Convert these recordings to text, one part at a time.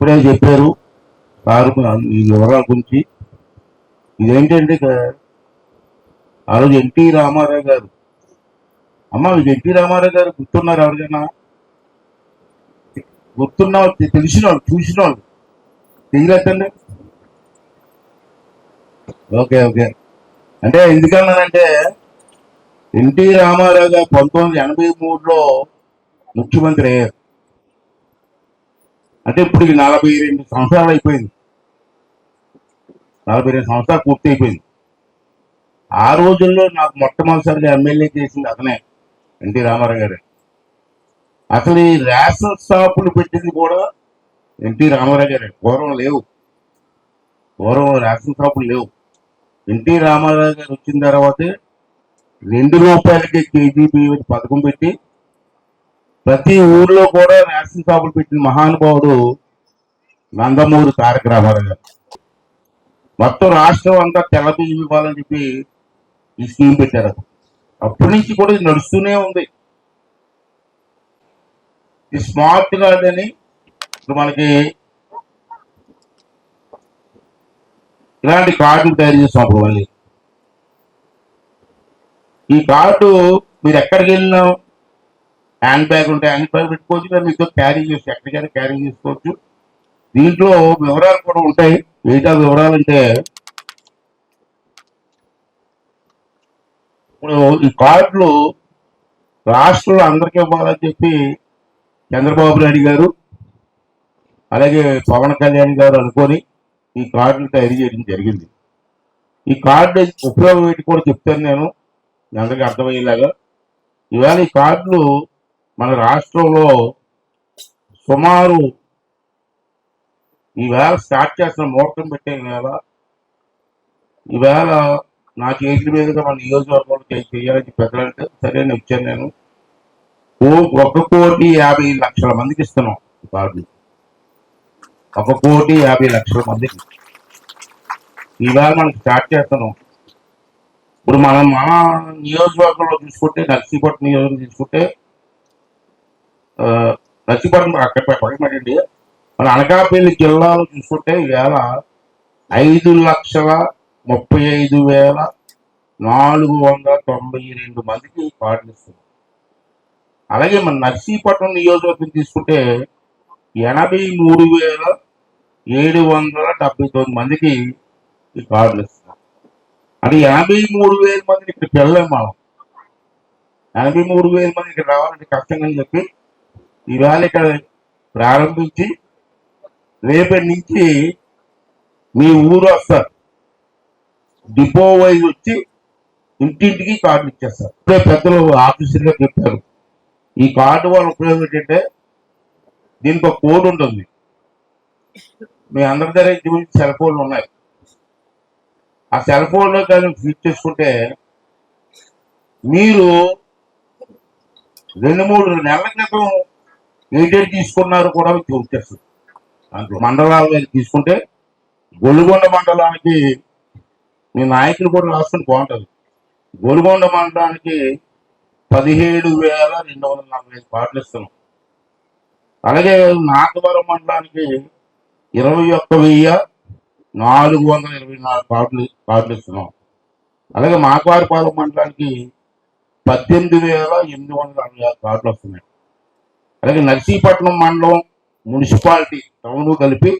ఇప్పుడే చెప్పారు. సార్ ఈ వివరాల గురించి. ఇదేంటంటే ఆ రోజు ఎన్టీ రామారావు గారు. అమ్మ మీకు ఎన్టీ రామారావు గారు గుర్తున్నారు ఎవరికైనా? గుర్తున్న తెలిసిన వాళ్ళు చూసిన వాళ్ళు తెలియలేదండి ఓకే ఓకే. అంటే ఎందుకన్నానంటే ఎన్టీ రామారావు గారు పంతొమ్మిది వందల ఎనభై మూడులో ముఖ్యమంత్రి అయ్యారు. అంటే ఇప్పుడు నలభై రెండు సంవత్సరాలు అయిపోయింది. నలభై రెండు సంవత్సరాలు పూర్తి అయిపోయింది. ఆ రోజుల్లో నాకు మొట్టమొదటిసారిగా ఎమ్మెల్యే చేసింది అతనే ఎన్టీ రామారావు గారు. అసలు ఈ రేషన్ షాపులు పెట్టింది కూడా ఎన్టీ రామారావు గారే. పూర్వం లేవు. పూర్వం రేషన్ షాపులు లేవు. ఎన్టీ రామారావు గారు వచ్చిన తర్వాతే రెండు రూపాయలకి కేజీ బియ్యం పథకం పెట్టి ప్రతి ఊర్లో కూడా రేషన్ షాపులు పెట్టిన మహానుభావుడు నందమూరి తారక రామారావు గారు. మొత్తం రాష్ట్రం అంతా తెల్ల బియ్యం ఇవ్వాలని చెప్పి ఈ స్కీమ్ పెట్టారు. అప్పటి నుంచి కూడా ఇది నడుస్తూనే ఉంది. ఈ స్మార్ట్ కార్డ్ అని ఇప్పుడు మనకి ఇలాంటి కార్డులు తయారు చేస్తాం అప్పుడు మళ్ళీ. ఈ కార్డు మీరు ఎక్కడికి వెళ్ళినా హ్యాండ్ బ్యాగ్ ఉంటే హ్యాండ్ బ్యాగ్ పెట్టుకోవచ్చు లేదా మీతో క్యారీ చేసి ఎక్కడికైనా క్యారీ చేసుకోవచ్చు. దీంట్లో వివరాలు కూడా ఉంటాయి. మిగతా వివరాలు అంటే ఇప్పుడు ఈ కార్డులు రాష్ట్రంలో అందరికీ ఇవ్వాలని చెప్పి చంద్రబాబు నాయుడు గారు అలాగే పవన్ కళ్యాణ్ గారు అనుకొని ఈ కార్డులు తయారు చేయడం జరిగింది. ఈ కార్డు ఉపయోగం ఏంటి కూడా చెప్తాను నేను. అందరికీ అర్థమయ్యేలాగా. ఇవాళ ఈ కార్డులు మన రాష్ట్రంలో సుమారు ఈవేళ స్టార్ట్ చేసిన ముహూర్తం పెట్టే వేళ ఈవేళ నా చేతుల మీదుగా మన నియోజకవర్గంలో చేయాలని పెద్దలంటే సరే నేను ఇచ్చాను నేను. ఓ ఒక కోటి యాభై లక్షల మందికి ఇస్తున్నాం బాబు కార్డు ఒక కోటి యాభై లక్షల మందికి. ఈవేళ మనం స్టార్ట్ చేస్తున్నాం. ఇప్పుడు మనం మన నియోజకవర్గంలో చూసుకుంటే నర్సీపట్నం నియోజకవర్గం తీసుకుంటే ఆ, అక్కడ పక్కనపడండి మన అనకాపల్లి జిల్లాలో చూసుకుంటే వేల ఐదు లక్షల ముప్పై ఐదు వేల నాలుగు వందల తొంభై రెండు మందికి కార్డులు అలాగే మన నర్సీపట్నం నియోజకవర్గం తీసుకుంటే ఎనభై మూడు వేల ఏడు వందల డెబ్బై తొమ్మిది మందికి ఈ కార్డులు ఇస్తున్నాం అంటే ఎనభై మూడు వేల మందిని ఇక్కడ వెళ్ళలేం మనం ఎనభై మూడు వేల మంది ఇక్కడ రావాలంటే కష్టంగా చెప్పి ఇవాళ ఇక్కడ ప్రారంభించి రేపటి నుంచి మీ ఊరు వస్తారు. డిపో వైజ్ వచ్చి ఇంటింటికి కార్డు ఇచ్చేస్తారు. ఇప్పుడే పెద్దలు ఆఫీసర్గా చెప్పారు. ఈ కార్డు వల్ల ఉపయోగం ఏంటంటే దీనికి ఒక కోడ్ ఉంటుంది. మీ అందరి దగ్గర ఇంచుమించు సెల్ ఫోన్లు ఉన్నాయి. ఆ సెల్ ఫోన్లో కానీ ఫీడ్ చేసుకుంటే మీరు రెండు మూడు నెలల క్రితం ఏటేట్ తీసుకున్నారు కూడా మీకు దాంట్లో మండలాలు తీసుకుంటే గోలుగొండ మండలానికి మీ నాయకులు కూడా రాసుకుంటే బాగుంటుంది. గోలుగొండ మండలానికి పదిహేడు వేల రెండు వందల నలభై ఐదు పాటలు ఇస్తున్నాం. అలాగే నాగవరం మండలానికి ఇరవై ఒక్క వెయ్యి నాలుగు వందల ఇరవై నాలుగు పాటలు పాటలు ఇస్తున్నాం. అలాగే మాకవారిపాలెం మండలానికి పద్దెనిమిది వేల ఎనిమిది వందల అరవై ఆరు కార్డులు వస్తున్నాయి. అలాగే నర్సీపట్నం మండలం మున్సిపాలిటీ టౌన్ కలిపి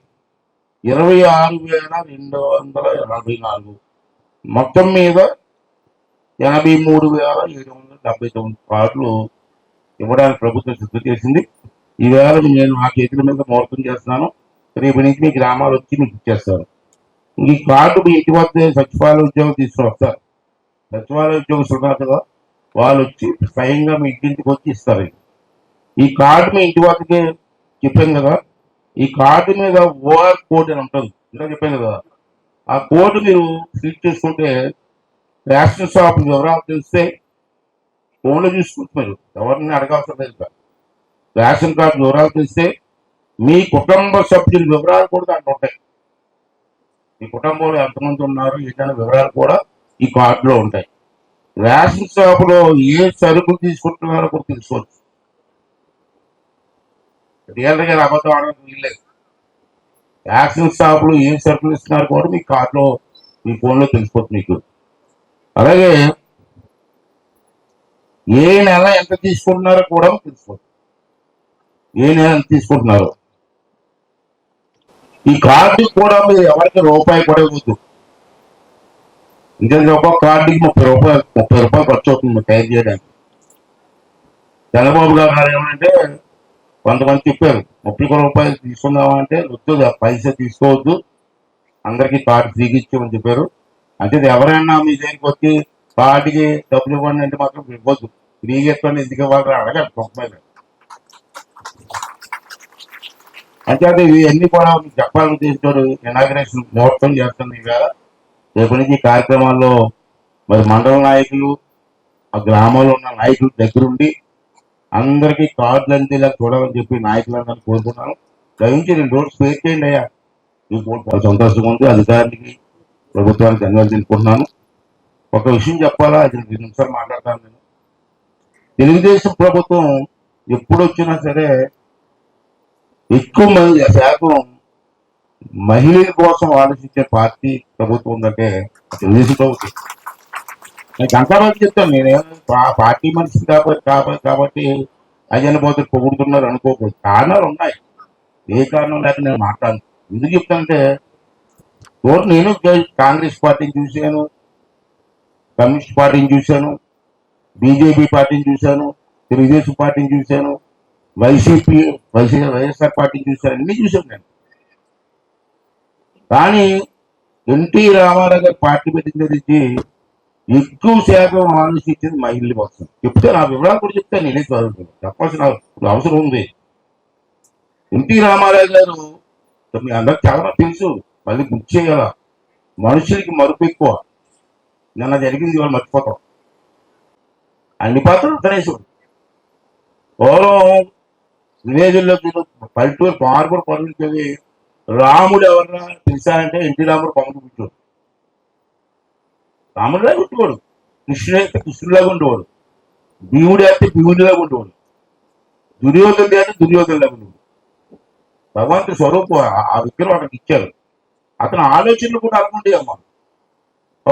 ఇరవై ఆరు వేల రెండు వందల ఎనభై నాలుగు. మొత్తం మీద ఎనభై మూడు వేల ఏడు వందల డెబ్బై తొమ్మిది కార్డులు ఇవ్వడానికి ప్రభుత్వం సిద్ధం చేసింది. ఈవేళ నేను నా చేతుల మీద ముహూర్తం చేస్తున్నాను. రేపు నుంచి మీ గ్రామాలు వచ్చి మీకు ఇచ్చేస్తాను. ఈ కార్డు మీ ఇంటి వద్ద సచివాలయ ఉద్యోగం తీసుకుని వస్తారు సచివాలయ ఉద్యోగం ఉన్నారు కదా వాళ్ళు వచ్చి స్వయంగా మీ ఇంటింటికి వచ్చి ఇస్తారు. ఈ కార్డు మీ ఇంటి వాటికి చెప్పాను కదా ఈ కార్డు మీద ఓఆర్ కోడ్ అని ఉంటుంది. ఇలా చెప్పాను కదా ఆ కోడ్ మీరు ఫిల్ చేసుకుంటే రేషన్ షాప్ వివరాలు తెలిస్తే ఫోన్లో చూసుకుంటున్నారు ఎవరిని అడగాల్సిన లేదు రేషన్ కార్డు వివరాలు తెలిస్తే మీ కుటుంబ సభ్యుల వివరాలు కూడా దాంట్లో ఉంటాయి. మీ కుటుంబంలో ఎంతమంది ఉన్నారు ఏంటనే వివరాలు కూడా ఈ కార్డులో ఉంటాయి. రేషన్ షాపులో ఏ సరుకులు తీసుకుంటున్నారో కూడా తెలుసుకోవచ్చు. రియల్గా అబద్ధం ఆడడానికి వీల్లేదు. యాక్షన్ స్టాఫ్లు ఏం సరుకులు ఇస్తున్నారు కూడా మీ కార్లో మీ ఫోన్లో తెలిసిపోతుంది మీకు. అలాగే ఏ నెల ఎంత తీసుకుంటున్నారో కూడా తెలిసిపోతుంది. ఏ నెల ఎంత తీసుకుంటున్నారో. ఈ కార్డు కూడా మీరు ఎవరికి రూపాయి కూడా ఇవ్వద్దు. ఇంకా ఒక్కొక్క కార్డుకి ముప్పై రూపాయలు ముప్పై రూపాయలు ఖర్చు అవుతుంది తయారు చేయడానికి. చంద్రబాబు గారు ఏమంటే కొంతమంది చెప్పారు ముప్పై ఒక్క రూపాయలు తీసుకుందామంటే వద్దు ఆ పైసా తీసుకోవద్దు అందరికీ కార్డు ఫ్రీగా ఇచ్చామని చెప్పారు. అంటే ఎవరైనా మీ దగ్గరికి వచ్చి కార్డుకి డబ్బులు ఇవ్వండి అంటే మాత్రం ఇవ్వద్దు. ఫ్రీగా ఇస్తాను ఎందుకు ఇవ్వాలి అడగాలి రూపాయలు అంటే అది ఇవన్నీ కూడా మీకు చెప్పాలని చేసినారు ఇనాగ్రేషన్ ముహూర్తం చేస్తుంది ఇవాళ. రేపు నుంచి కార్యక్రమాల్లో మరి మండల నాయకులు ఆ గ్రామంలో ఉన్న నాయకులు దగ్గరుండి అందరికీ కార్డులు అందేలా చూడాలని చెప్పి నాయకులందరినీ కోరుకున్నాను దయించి రెండు రోజులు స్పేర్ చేయండి అయ్యా. మీకు చాలా సంతోషంగా ఉంది. అధికారానికి ప్రభుత్వానికి ధన్యవాదాలు తెలుపుకుంటున్నాను. ఒక విషయం చెప్పాలా? అది రెండు నిమిషాలు మాట్లాడతాను నేను. తెలుగుదేశం ప్రభుత్వం ఎప్పుడు వచ్చినా సరే ఎక్కువ మంది శాతం మహిళల కోసం ఆలోచించే పార్టీ ప్రభుత్వం ఉందంటే తెలుగుదేశం ప్రభుత్వం. నేను చెప్తాను. నేనేం పా- పార్టీ మనిషి కాబట్టి కాబట్టి కాబట్టి అజన పోతే పొగుడుతున్నారు అనుకోకూడదు కారణాలు ఉన్నాయి. ఏ కారణం లేక నేను మాట్లాడు ఎందుకు చెప్తానంటే నేను కాంగ్రెస్ పార్టీని చూశాను కమ్యూనిస్ట్ పార్టీని చూశాను బీజేపీ పార్టీని చూశాను తెలుగుదేశం పార్టీని చూశాను వైసీపీ వైసీ వైఎస్ఆర్ పార్టీని చూశాను అన్ని చూశాను నేను. కానీ ఎన్టీ రామారావు గారు పార్టీ పెట్టిన నుంచి ఎక్కువ శాతం ఆలోచించింది మహిళల కోసం చెప్తే నా వివరాలు కూడా చెప్తాను నేనే చదువుతాను చెప్పాల్సిన అవసరం ఉంది. ఎన్టీ రామారావు గారు మీ అందరికి చాలా తెలుసు. మళ్ళీ గుర్తు చేయాల మనుషులకి మరుపు ఎక్కువ. నిన్న జరిగింది వాళ్ళు మర్చిపోతాం. అన్ని పాత్రలు గణేశుడు పూర్వం విలేజ్లో పల్లెటూరు పార్కుడు పనులు రాముడు ఎవరన్నా తెలుసా అంటే ఎన్టీ రాముడు పవన్ కూర్చోడు రాముడిలా ఉండేవాడు కృష్ణుడు అయితే కృష్ణుడిలాగా ఉండేవాడు భీముడు అయితే భీముడిలాగా ఉండేవాడు దుర్యోధనుడు అయితే దుర్యోధనులాగా ఉండేవాడు భగవంతుడి స్వరూపం ఆ- విగ్రహం అక్కడికి ఇచ్చారు. అతని ఆలోచనలు కూడా అనుకుంటే అమ్మా.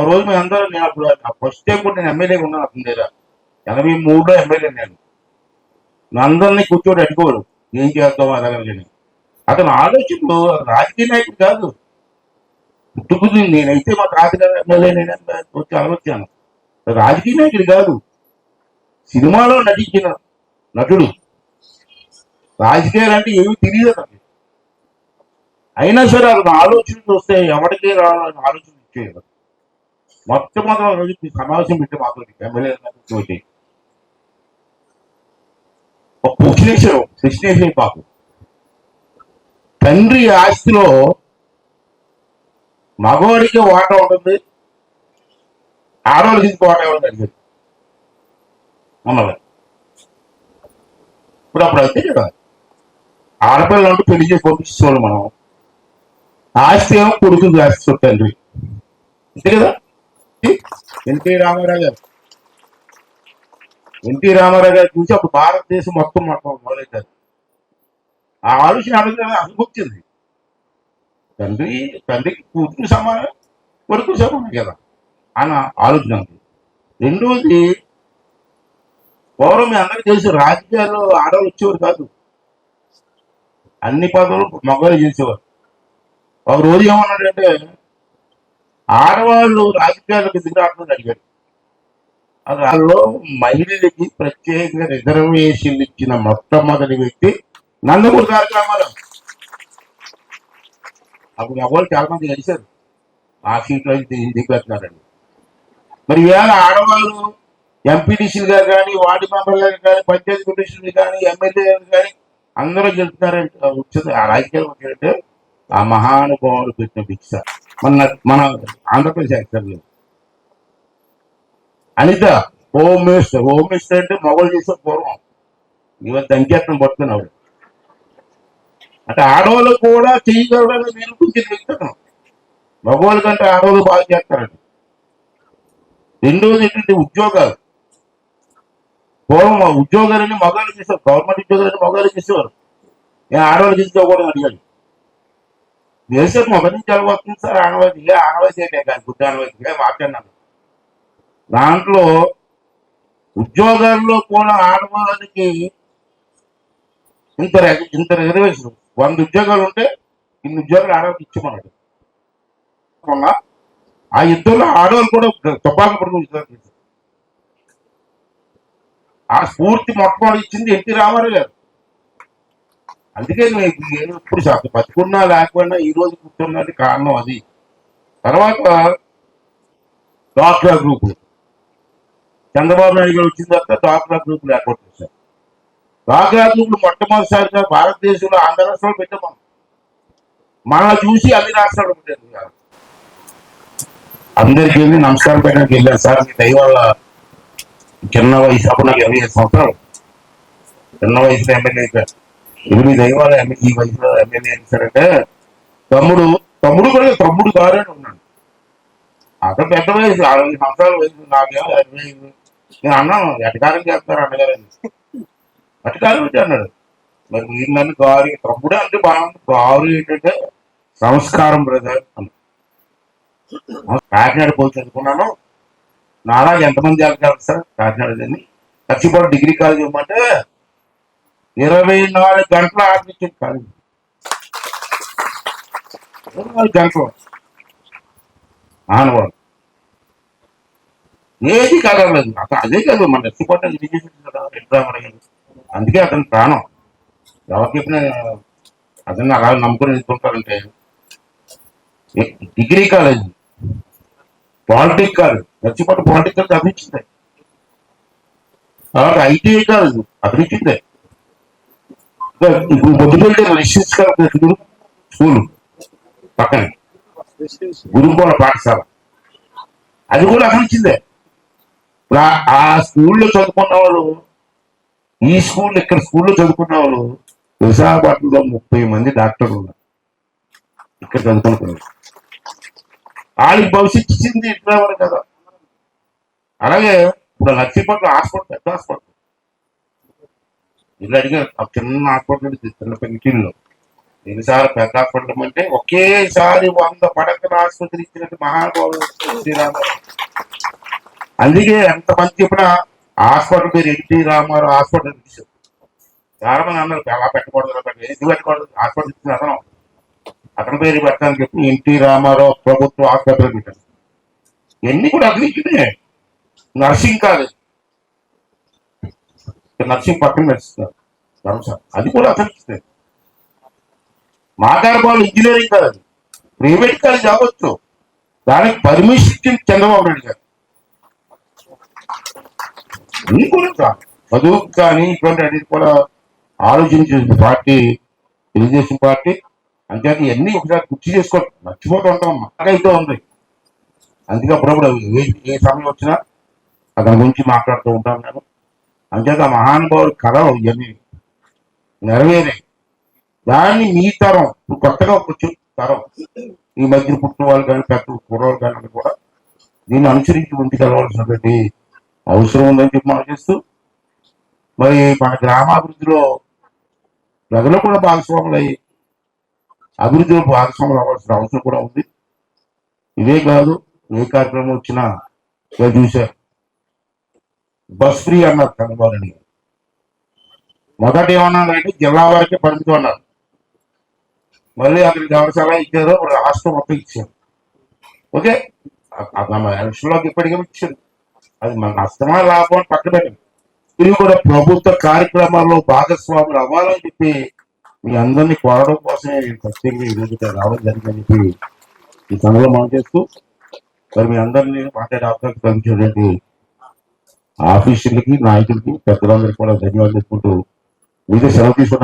ఆ రోజు మేము అందరం నేను అప్పుడు ఫస్ట్ టైం కూడా నేను ఎమ్మెల్యే ఉన్నాను అతని దగ్గర. ఎనభై మూడులో ఎమ్మెల్యే నేను. అందరినీ కూర్చోడు అడుకోడు ఏం చేద్దాం అలాగే అతని ఆలోచనలు రాజకీయ నాయకుడు కాదు. పుట్టుకుది నేనైతే మా తాతగారు ఎమ్మెల్యే నేను వచ్చి ఆలోచించాను. రాజకీయ నాయకుడు కాదు. సినిమాలో నటించిన నటుడు. రాజకీయాలు అంటే ఏమి తెలియదు నాకు అయినా సరే అతను ఆలోచన చూస్తే ఎవరికే రావాలని ఆలోచన ఇచ్చేది మొట్టమొదటి రోజు సమావేశం పెట్టి మాతో ఎమ్మెల్యే వచ్చి ఒక కృష్ణేశ్వరం కృష్ణేశ్వరి పాపం. తండ్రి ఆస్తిలో మగవాడికి వాటా ఉంటుంది. ఆడవాళ్ళకి ఇంకో వాటా ఉంటుంది అడిగారు అమ్మగారు ఇప్పుడు అప్పుడు అయితే కదా. ఆడపిల్లలు అంటూ పెళ్ళి చేసి పంపించేవాళ్ళు మనం. ఆస్తి ఏమో కొడుకుని ఆస్తి తండ్రి. అంతే కదా? ఎన్టీ రామారావు గారు. ఎన్టీ రామారావు గారు చూసి అప్పుడు భారతదేశం మొత్తం మొత్తం మొదలెట్టారు ఆ ఆలోచన అడుగుతున్న అనుభూతింది తండ్రి తండ్రికి కూతురు సమానం కొడుకు సమానం కదా. అని ఆలోచన ఉంది. రెండోది పూర్వం మీ అందరికీ తెలుసు రాజకీయాల్లో ఆడవాళ్ళు వచ్చేవారు కాదు. అన్ని పదవులు మగవాళ్ళు చేసేవారు. ఒక రోజు ఏమన్నాడంటే ఆడవాళ్ళు రాజకీయాలకు ఎందుకు రావట్లేదు అడిగాడు అందులో మహిళలకి ప్రత్యేకంగా రిజర్వేషన్లు ఇచ్చిన మొట్టమొదటి వ్యక్తి నందమూరి కార్యక్రమాలు అప్పుడు ఎవరు చాలా మంది కలిశారు ఆ సీట్లో దిగుతున్నారండి మరి ఈవేళ ఆడవాళ్ళు ఎంపీటీసీలు గారు కానీ వార్డు మెంబర్ గారు కానీ పంచాయతీ కమిషన్లు కానీ ఎమ్మెల్యే గారు కానీ అందరూ చెప్తున్నారంటే వచ్చింది ఆ రాజకీయాలు వచ్చారంటే ఆ మహానుభావుడు పెట్టిన భిక్ష. మన మన ఆంధ్రప్రదేశ్ యాక్టర్లు. Anitha home minister home minister అంటే మొగలు చేసే పూర్వం. ఇవన్నీ దంచేతను పడుతున్నాడు అంటే ఆడవాళ్ళు కూడా చేయగలరని నేను గురించి చెప్తున్నాను మగవాళ్ళ కంటే ఆడవాళ్ళు బాగా చేస్తారండి. రెండోది ఏంటంటే ఉద్యోగాలు. పూర్వం ఉద్యోగాలని మగాళ్ళు చేసేవారు. గవర్నమెంట్ ఉద్యోగాలని మగాళ్ళు చేసేవారు. నేను ఆడవాళ్ళు చేసుకోకూడదు అడిగాడు. వేసారు మొదటి నుంచి వస్తుంది సార్ ఆనవాయితీగా ఆనవాయితీ కాదు గుడ్డ ఆనవాయితీగా మాట్లాడినాను. దాంట్లో ఉద్యోగాల్లో కూడా ఆడవాళ్ళకి ఇంత ఇంత రిజర్వేషన్ వంద ఉద్యోగాలు ఉంటే ఇన్ని ఉద్యోగాలు ఆడవాళ్ళకి ఇచ్చామన్నాడు. మొన్న ఆ యుద్ధంలో ఆడవాళ్ళు కూడా తుపాకు పడుకుని ఉద్యోగాలు చేశారు. ఆ స్ఫూర్తి మొట్టమొదటి ఇచ్చింది ఎన్టీ రామారావు గారు. అందుకే నేను ఇప్పుడు శాతం బతుకున్నా లేకపోయినా ఈ రోజు కూర్చున్నది కారణం అది. తర్వాత డాక్టర్ గ్రూప్ చంద్రబాబు నాయుడు గారు వచ్చిన తర్వాత డాక్టర్ గ్రూప్ ఏర్పాటు చేశారు. డాక్టర్ మొట్టమొదటిసారిగా భారతదేశంలో ఆంధ్ర రాష్ట్రాలు పెట్టాం మనల్ని చూసి అన్ని రాష్ట్రాలు పెట్టారు అందరికీ వెళ్ళి నమస్కారం పెట్టడానికి వెళ్ళాను సార్. మీ దయవల్ల చిన్న వయసు అప్పుడు నాకు ఇరవై ఐదు సంవత్సరాలు. చిన్న వయసులో ఎమ్మెల్యే అయిపోయారు. ఇది మీ దైవాల ఈ వయసులో ఎమ్మెల్యే అంటే తమ్ముడు తమ్ముడు కూడా తమ్ముడు కాదు అని ఉన్నాడు. అతను పెద్ద వయసు అరవై సంవత్సరాల వయసు నాకేమో ఇరవై ఐదు. నేను అన్నాను ఎటకారం చేస్తారు అన్నగారు ఎటకారం కాదు అన్నాడు. మరి మీరు నన్ను గారు తమ్ముడు అంటే బాగుంది గారు ఏంటంటే సంస్కారం బ్రదర్ అని. కాకినాడ పోయి చదువుకున్నాను నాలా ఎంతమంది వెళ్తారు సార్? కాకినాడ అని ఖర్చుపాటు డిగ్రీ కాలేజ్ ఇవ్వమంటే ఇరవై నాలుగు గంటల ఆడిపించింది కాలేజ్. ఇరవై నాలుగు గంటలు. ఆనవాడు ఏది కదలలేదు అతను అదే కాదు మన రెచ్చిపోతే కదా ఎగ్జామ్ అందుకే అతని ప్రాణం. ఎవరికి చెప్పినా అతన్ని అలా నమ్ముకుని ఉంటారంటే డిగ్రీ కాలేజ్ పాలిటిక్ కాదు రెచ్చిపోతే పాలిటిక్ కాదు అభిచ్చింది తర్వాత ఐటీఐ కాలేజ్ అభిచ్చిందే ఇప్పుడు పొద్దుపెళ్తే రెసిడెన్స్ స్కూల్ పక్కన. గురుకోల పాఠశాల. అది కూడా అసలు ఇప్పుడు ఆ స్కూల్లో చదువుకున్న వాళ్ళు ఈ స్కూల్ ఇక్కడ స్కూల్లో చదువుకున్న వాళ్ళు విశాఖపట్నంలో ముప్పై మంది డాక్టర్లు ఉన్నారు. ఇక్కడ చదువుకుంటున్నారు వాళ్ళకి భవిష్యత్తు ఇచ్చింది ఇట్లా కదా. అలాగే ఇప్పుడు లక్ష్మీపట్నం హాస్పిటల్ పెద్ద హాస్పిటల్. ఇల్లు అడిగారు ఆ చిన్న హాస్పిటల్ ఉంది, చిన్న పెంకిల్లో ఎన్నిసార్లు పెద్ద హాస్పిటల్ అంటే ఒకేసారి వంద పడకల ఆసుపత్రి ఇచ్చినట్టు మహానుభావులు అందుకే ఎంత మంది చెప్పినా హాస్పిటల్ పేరు ఎన్టీ రామారావు హాస్పిటల్ ఇచ్చారు చాలా మంది అన్నారు ఎలా పెట్టకూడదు ఎందుకు పెట్టకూడదు? హాస్పిటల్ ఇచ్చిన అతను. అతని పేరు పెట్టాలని చెప్పి ఎన్టీ రామారావు ప్రభుత్వ ఆసుపత్రి పెట్టారు. ఎన్ని కూడా అతను నర్సింగ్ కాలేజ్. నర్సింగ్ పక్కన నడుస్తున్నారు. ధర్మశాల అది కూడా అతను ఇచ్చినాయి. ఇంజనీరింగ్ కాదు. ప్రైవేట్ కాలేజ్ అవ్వచ్చు. దానికి పర్మిషన్ ఇచ్చింది చంద్రబాబు నాయుడు గారు. అన్ని కూడా చదువు కానీ ఇటువంటి అన్నిటి కూడా ఆలోచించింది పార్టీ తెలుగుదేశం పార్టీ అంతేకాక ఇవన్నీ ఒకసారి గుర్తు చేసుకోవడం మర్చిపోతూ ఉంటాం మాకైతే ఉంది అందుకే అప్పుడప్పుడు ఏ ఏ సమయం వచ్చినా అతని గురించి మాట్లాడుతూ ఉంటాను నేను అంతేత మహానుభావుడు కళ ఇవన్నీ నెరవేరాయి దాన్ని మీ తరం ఇప్పుడు కొత్తగా ఒక తరం. ఈ మధ్య పుట్టిన వాళ్ళు కానీ పెద్ద కుర్రవాళ్ళు కానీ కూడా దీన్ని అనుసరించి ముందుకెళ్ళవలసినటువంటి అవసరం ఉందని చెప్పి మనం చేస్తూ మరి మన గ్రామాభివృద్ధిలో ప్రజలు కూడా భాగస్వాములు అయ్యి అభివృద్ధిలో భాగస్వాములు అవ్వాల్సిన అవసరం కూడా ఉంది. ఇదే కాదు ఏ కార్యక్రమం వచ్చినా ఇలా చూశారు. బస్ ఫ్రీ అన్నారు చంద్రబాబు నాయుడు మొదట ఏమన్నారంటే జిల్లా వారికే పరిమితం అన్నారు. మళ్ళీ అక్కడికి ధర్మశాల ఇచ్చారు ఇప్పుడు రాష్ట్రం మొత్తం ఇచ్చారు. ఓకే మన ఎలక్షన్లోకి ఇప్పటికే ఇచ్చారు అది మన నష్టమా లాభం అని పక్కన ఇది కూడా ప్రభుత్వ కార్యక్రమాల్లో భాగస్వాములు అవ్వాలని చెప్పి మీ అందరినీ కోరడం కోసమే నేను ప్రత్యేకంగా ఈ రావడం జరిగిందని చెప్పి ఈ సమయంలో మనం చేస్తూ మరి మీ అందరినీ మాట్లాడే అవకాశం కల్పించినటువంటి ఆఫీసులకి నాయకులకి పెద్దలందరికీ కూడా ధన్యవాదాలు చెప్పుకుంటూ మీదే సెలవు తీసుకున్నాను